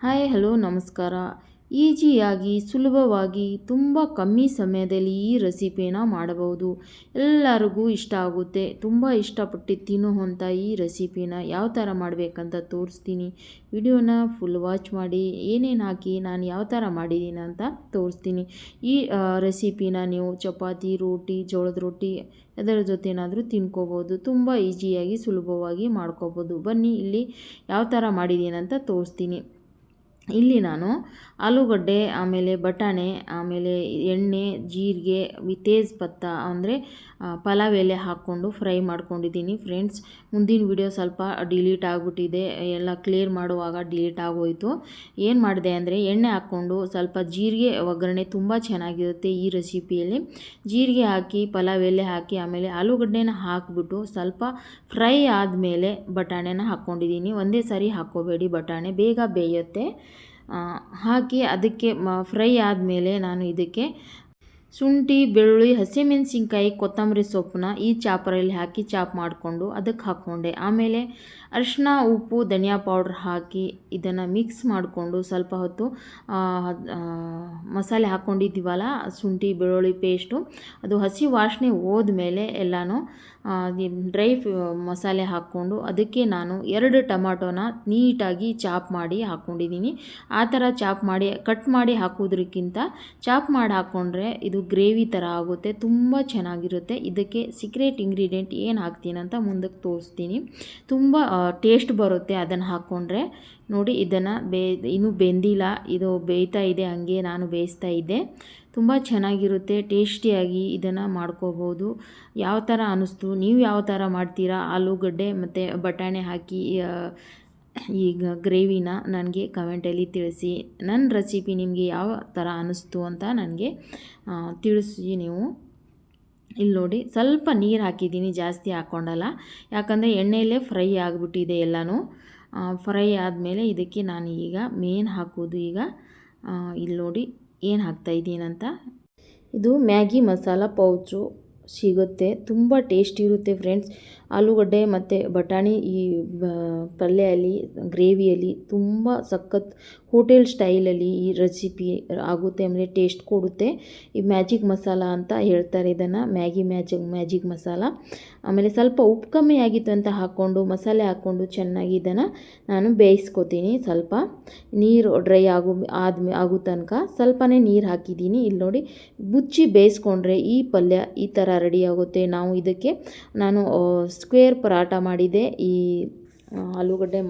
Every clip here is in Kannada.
ಹಾಯ್, ಹಲೋ, ನಮಸ್ಕಾರ. ಈಜಿಯಾಗಿ, ಸುಲಭವಾಗಿ, ತುಂಬ ಕಮ್ಮಿ ಸಮಯದಲ್ಲಿ ಈ ರೆಸಿಪಿನ ಮಾಡಬಹುದು. ಎಲ್ಲರಿಗೂ ಇಷ್ಟ ಆಗುತ್ತೆ. ತುಂಬ ಇಷ್ಟಪಟ್ಟು ತಿನ್ನುವಂಥ ಈ ರೆಸಿಪಿನ ಯಾವ ಥರ ಮಾಡಬೇಕಂತ ತೋರಿಸ್ತೀನಿ. ವಿಡಿಯೋನ ಫುಲ್ ವಾಚ್ ಮಾಡಿ, ಏನೇನು ಹಾಕಿ, ನಾನು ಯಾವ ಥರ ಮಾಡಿದ್ದೀನಿ ಅಂತ ತೋರಿಸ್ತೀನಿ. ಈ ರೆಸಿಪಿನ ನೀವು ಚಪಾತಿ, ರೋಟಿ, ಜೋಳದ ರೊಟ್ಟಿ ಅದರ ಜೊತೆನಾದರೂ ತಿನ್ಕೋಬೋದು ತುಂಬ ಈಜಿಯಾಗಿ, ಸುಲಭವಾಗಿ ಮಾಡ್ಕೋಬೋದು ಬನ್ನಿ, ಇಲ್ಲಿ ಯಾವ ಥರ ಮಾಡಿದ್ದೀನಿ ಅಂತ ತೋರಿಸ್ತೀನಿ. ಇಲ್ಲಿ ನಾನು ಆಲೂಗಡ್ಡೆ, ಆಮೇಲೆ ಬಟಾಣೆ, ಆಮೇಲೆ ಎಣ್ಣೆ, ಜೀರಿಗೆ ತೇಜ್ ಪತ್ತ ಅಂದರೆ ಪಲಾವ್ ಎಲೆ ಹಾಕ್ಕೊಂಡು ಫ್ರೈ ಮಾಡ್ಕೊಂಡಿದ್ದೀನಿ ಫ್ರೆಂಡ್ಸ್. ಮುಂದಿನ ವಿಡಿಯೋ ಸ್ವಲ್ಪ ಡಿಲೀಟ್ ಆಗಿಬಿಟ್ಟಿದೆ. ಎಲ್ಲ ಕ್ಲಿಯರ್ ಮಾಡುವಾಗ ಡಿಲೀಟ್ ಆಗೋಯಿತು. ಏನು ಮಾಡಿದೆ ಅಂದರೆ, ಎಣ್ಣೆ ಹಾಕ್ಕೊಂಡು ಸ್ವಲ್ಪ ಜೀರಿಗೆ ಒಗ್ಗರಣೆ ತುಂಬ ಚೆನ್ನಾಗಿರುತ್ತೆ ಈ ರೆಸಿಪಿಯಲ್ಲಿ. ಜೀರಿಗೆ ಹಾಕಿ, ಪಲಾವ್ ಎಲೆ ಹಾಕಿ, ಆಮೇಲೆ ಆಲೂಗಡ್ಡೆನ ಹಾಕಿಬಿಟ್ಟು ಸ್ವಲ್ಪ ಫ್ರೈ ಆದಮೇಲೆ ಬಟಾಣೆನ ಹಾಕ್ಕೊಂಡಿದ್ದೀನಿ. ಒಂದೇ ಸಾರಿ ಹಾಕ್ಕೋಬೇಡಿ, ಬಟಾಣೆ ಬೇಗ ಬೇಯುತ್ತೆ. ಹಾಕಿ ಅದಕ್ಕೆ ಮ ಫ್ರೈ ಆದಮೇಲೆ ನಾನು ಇದಕ್ಕೆ ಶುಂಠಿ, ಬೆಳ್ಳುಳ್ಳಿ, ಹಸಿಮೆಣಸಿನ್ಕಾಯಿ, ಕೊತ್ತಂಬರಿ ಸೊಪ್ಪನ್ನ ಈ ಚಾಪರಲ್ಲಿ ಹಾಕಿ ಚಾಪ್ ಮಾಡಿಕೊಂಡು ಅದಕ್ಕೆ ಹಾಕ್ಕೊಂಡೆ. ಆಮೇಲೆ ಅರಿಶಿನ ಉಪ್ಪು, ಧನಿಯಾ ಪೌಡ್ರ್ ಹಾಕಿ ಇದನ್ನು ಮಿಕ್ಸ್ ಮಾಡಿಕೊಂಡು ಸ್ವಲ್ಪ ಹೊತ್ತು ಮಸಾಲೆ ಹಾಕ್ಕೊಂಡಿದ್ದೀವಲ್ಲ, ಶುಂಠಿ, ಬೆಳ್ಳುಳ್ಳಿ ಪೇಸ್ಟು, ಅದು ಹಸಿ ವಾಸನೆ ಹೋದ್ಮೇಲೆ ಎಲ್ಲನೂ ಡ್ರೈ ಮಸಾಲೆ ಹಾಕ್ಕೊಂಡು ಅದಕ್ಕೆ ನಾನು ಎರಡು ಟೊಮಾಟೋನ ನೀಟಾಗಿ ಚಾಪ್ ಮಾಡಿ ಹಾಕ್ಕೊಂಡಿದ್ದೀನಿ. ಆ ಥರ ಚಾಪ್ ಮಾಡಿ, ಕಟ್ ಮಾಡಿ ಹಾಕೋದ್ರಕ್ಕಿಂತ ಚಾಪ್ ಮಾಡಿ ಹಾಕ್ಕೊಂಡ್ರೆ ಇದು ಗ್ರೇವಿ ಥರ ಆಗುತ್ತೆ, ತುಂಬ ಚೆನ್ನಾಗಿರುತ್ತೆ. ಇದಕ್ಕೆ ಸೀಕ್ರೆಟ್ ಇಂಗ್ರೀಡಿಯೆಂಟ್ ಏನು ಹಾಕ್ತೀನಿ ಅಂತ ಮುಂದಕ್ಕೆ ತೋರಿಸ್ತೀನಿ. ತುಂಬ ಟೇಸ್ಟ್ ಬರುತ್ತೆ ಅದನ್ನು ಹಾಕ್ಕೊಂಡ್ರೆ ನೋಡಿ, ಇದನ್ನು ಬೇ, ಇನ್ನೂ ಬೆಂದಿಲ್ಲ. ಇದು ಬೇಯ್ತಾ ಇದೆ, ಹಾಗೆ ನಾನು ಬೇಯಿಸ್ತಾ ಇದ್ದೆ. ತುಂಬ ಚೆನ್ನಾಗಿರುತ್ತೆ, ಟೇಸ್ಟಿಯಾಗಿ ಇದನ್ನು ಮಾಡ್ಕೋಬೋದು. ಯಾವ ಥರ ಅನ್ನಿಸ್ತು, ನೀವು ಯಾವ ಥರ ಮಾಡ್ತೀರಾ? ಆಲೂಗಡ್ಡೆ ಮತ್ತು ಬಟಾಣಿ ಹಾಕಿ ಈಗ ಗ್ರೇವಿನ ನನಗೆ ಕಮೆಂಟಲ್ಲಿ ತಿಳಿಸಿ, ನನ್ನ ರೆಸಿಪಿ ನಿಮಗೆ ಯಾವ ಥರ ಅನ್ನಿಸ್ತು ಅಂತ ನನಗೆ ತಿಳಿಸಿ ನೀವು. ಇಲ್ಲಿ ನೋಡಿ, ಸ್ವಲ್ಪ ನೀರು ಹಾಕಿದ್ದೀನಿ, ಜಾಸ್ತಿ ಹಾಕ್ಕೊಂಡಲ್ಲ. ಯಾಕಂದರೆ ಎಣ್ಣೆಯಲ್ಲೇ ಫ್ರೈ ಆಗಿಬಿಟ್ಟಿದೆ ಎಲ್ಲನೂ. ಫ್ರೈ ಆದಮೇಲೆ ಇದಕ್ಕೆ ನಾನು ಈಗ ಮೇನ್ ಹಾಕೋದು ಈಗ ಇಲ್ಲಿ ನೋಡಿ ಏನು ಹಾಕ್ತಾಯಿದ್ದೀನಂತ ಇದು ಮ್ಯಾಗಿ ಮಸಾಲ ಪೌಚು. ಸಿಗುತ್ತೆ. ತುಂಬ ಟೇಸ್ಟ್ ಇರುತ್ತೆ ಫ್ರೆಂಡ್ಸ್ ಆಲೂಗಡ್ಡೆ ಮತ್ತು ಬಟಾಣಿ ಈ ಪಲ್ಯಲ್ಲಿ ಗ್ರೇವಿಯಲ್ಲಿ ತುಂಬ ಸಖತ್ ಹೋಟೆಲ್ ಸ್ಟೈಲಲ್ಲಿ ಈ ರೆಸಿಪಿ ಆಗುತ್ತೆ ಅಂದರೆ ಟೇಸ್ಟ್ ಕೊಡುತ್ತೆ. ಈ ಮ್ಯಾಜಿಕ್ ಮಸಾಲ ಅಂತ ಹೇಳ್ತಾರೆ ಇದನ್ನು ಮ್ಯಾಗಿ ಮ್ಯಾಜಿಕ್ ಮ್ಯಾಜಿಕ್ ಮಸಾಲ ಆಮೇಲೆ ಸ್ವಲ್ಪ ಉಪ್ಪು ಕಮ್ಮಿ ಆಗಿತ್ತು ಅಂತ ಹಾಕ್ಕೊಂಡು ಮಸಾಲೆ ಹಾಕ್ಕೊಂಡು ಚೆನ್ನಾಗಿ ಇದನ್ನು ನಾನು ಬೇಯಿಸ್ಕೊತೀನಿ ಸ್ವಲ್ಪ. ನೀರು ಡ್ರೈ ಆಗೋ ಆದ್ಮೇ ಆಗೋ ತನಕ ಸ್ವಲ್ಪನೇ ನೀರು ಹಾಕಿದ್ದೀನಿ. ಇಲ್ಲಿ ನೋಡಿ ಮುಚ್ಚಿ ಬೇಯಿಸ್ಕೊಂಡ್ರೆ ಈ ಪಲ್ಯ ಈ ಥರ ರೆಡಿ ಆಗುತ್ತೆ ನಾವು ಇದಕ್ಕೆ ನಾನು ಸ್ಕ್ವೇರ್ ಪರಾಟ ಮಾಡಿದೆ. ಈ ಆಲೂಗಡ್ಡೆ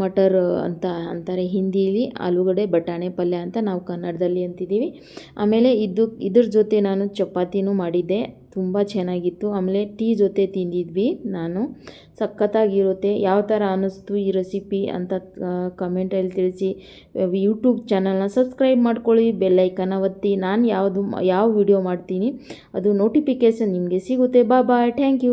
ಮಟರ್ ಅಂತ, ಅಂತಾರೆ ಹಿಂದೀಲಿ ಆಲೂಗಡ್ಡೆ, ಬಟಾಣೆ ಪಲ್ಯ ಅಂತ ನಾವು ಕನ್ನಡದಲ್ಲಿ ಅಂತಿದ್ದೀವಿ. ಆಮೇಲೆ ಇದು, ಇದ್ರ ಜೊತೆ ನಾನು ಚಪಾತಿನೂ ಮಾಡಿದ್ದೆ. ತುಂಬ ಚೆನ್ನಾಗಿತ್ತು. ಆಮೇಲೆ ಟೀ ಜೊತೆ ತಿಂದಿದ್ವಿ ನಾನು. ಸಖತ್ತಾಗಿರುತ್ತೆ. ಯಾವ ಥರ ಅನ್ನಿಸ್ತು ಈ ರೆಸಿಪಿ ಅಂತ ಕಮೆಂಟಲ್ಲಿ ತಿಳಿಸಿ. ಯೂಟ್ಯೂಬ್ ಚಾನಲ್ನ ಸಬ್ಸ್ಕ್ರೈಬ್ ಮಾಡ್ಕೊಳ್ಳಿ. ಬೆಲ್ಲೈಕನ ಒತ್ತಿ. ನಾನು ಯಾವುದು, ಯಾವ ವಿಡಿಯೋ ಮಾಡ್ತೀನಿ, ಅದು ನೋಟಿಫಿಕೇಷನ್ ನಿಮಗೆ ಸಿಗುತ್ತೆ. ಬಾ ಬಾಯ್ ಥ್ಯಾಂಕ್ ಯು